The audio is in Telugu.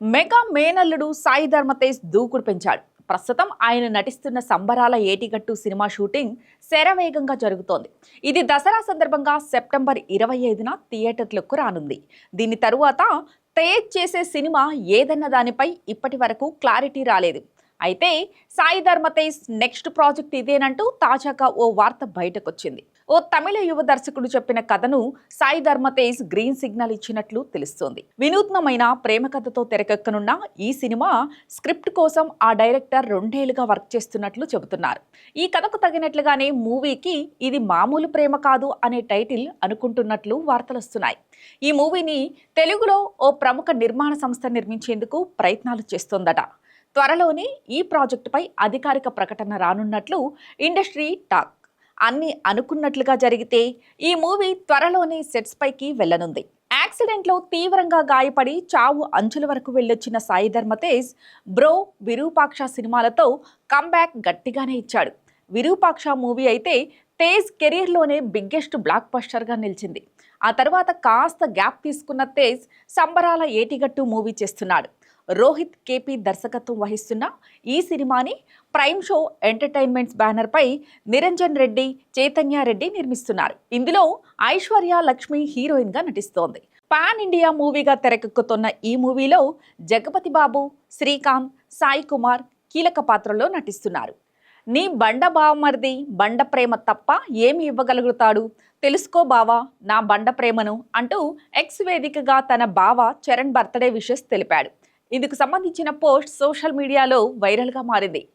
మెగా మేనల్లుడు సాయి ధర్మతేజ్ దూకుడు పెంచాడు. ప్రస్తుతం ఆయన నటిస్తున్న సంబరాల ఏటిగట్టు సినిమా షూటింగ్ శరవేగంగా జరుగుతోంది. ఇది దసరా సందర్భంగా సెప్టెంబర్ ఇరవై ఐదున థియేటర్లకు రానుంది. దీని తరువాత తేజ్ చేసే సినిమా ఏదన్న దానిపై ఇప్పటి వరకు క్లారిటీ రాలేదు. అయితే సాయి ధర్మతేజ్ నెక్స్ట్ ప్రాజెక్ట్ ఇదేనంటూ తాజాగా ఓ వార్త బయటకొచ్చింది. ఓ తమిళ యువ దర్శకుడు చెప్పిన కథను సాయి ధర్మతేజ్ గ్రీన్ సిగ్నల్ ఇచ్చినట్లు తెలుస్తోంది. వినూత్నమైన ప్రేమ కథతో తెరకెక్కనున్న ఈ సినిమా స్క్రిప్ట్ కోసం ఆ డైరెక్టర్ రెండేళ్ళుగా వర్క్ చేస్తున్నట్లు చెబుతున్నారు. ఈ కథకు తగినట్లుగానే మూవీకి ఇది మామూలు ప్రేమ కాదు అనే టైటిల్ అనుకుంటున్నట్లు వార్తలు వస్తున్నాయి. ఈ మూవీని తెలుగులో ఓ ప్రముఖ నిర్మాణ సంస్థ నిర్మించేందుకు ప్రయత్నాలు చేస్తోందట. త్వరలోనే ఈ ప్రాజెక్టుపై అధికారిక ప్రకటన రానున్నట్లు ఇండస్ట్రీ టాక్. అన్ని అనుకున్నట్లుగా జరిగితే ఈ మూవీ త్వరలోనే సెట్స్ పైకి వెళ్ళనుంది యాక్సిడెంట్లో తీవ్రంగా గాయపడి చావు అంచుల వరకు వెళ్ళొచ్చిన సాయి ధర్మతేజ్ బ్రో విరూపాక్ష సినిమాలతో కంబ్యాక్ గట్టిగానే ఇచ్చాడు. విరూపాక్ష మూవీ అయితే తేజ్ కెరీర్లోనే బిగ్గెస్ట్ బ్లాక్ బస్టర్గా నిలిచింది. ఆ తర్వాత కాస్త గ్యాప్ తీసుకున్న తేజ్ సంబరాల ఏటిగట్టు మూవీ చేస్తున్నాడు. రోహిత్ కేపీ దర్శకత్వం వహిస్తున్న ఈ సినిమాని ప్రైమ్ షో ఎంటర్టైన్మెంట్స్ బ్యానర్పై నిరంజన్ రెడ్డి చైతన్య రెడ్డి నిర్మిస్తున్నారు. ఇందులో ఐశ్వర్య లక్ష్మి హీరోయిన్గా నటిస్తోంది. పాన్ ఇండియా మూవీగా తెరకెక్కుతున్న ఈ మూవీలో జగపతి బాబు శ్రీకాంత్ సాయి కుమార్ కీలక పాత్రలో నటిస్తున్నారు. నీ బండ బావమరిది బండ ప్రేమ తప్ప ఏమి ఇవ్వగలుగుతాడు? తెలుసుకో బావా నా బండ ప్రేమను అంటూ ఎక్స్ వేదికగా తన బావ చరణ్ బర్త్డే విషెస్ తెలిపాడు. ఇందుకు సంబంధించిన పోస్ట్ సోషల్ మీడియాలో వైరల్గా మారింది.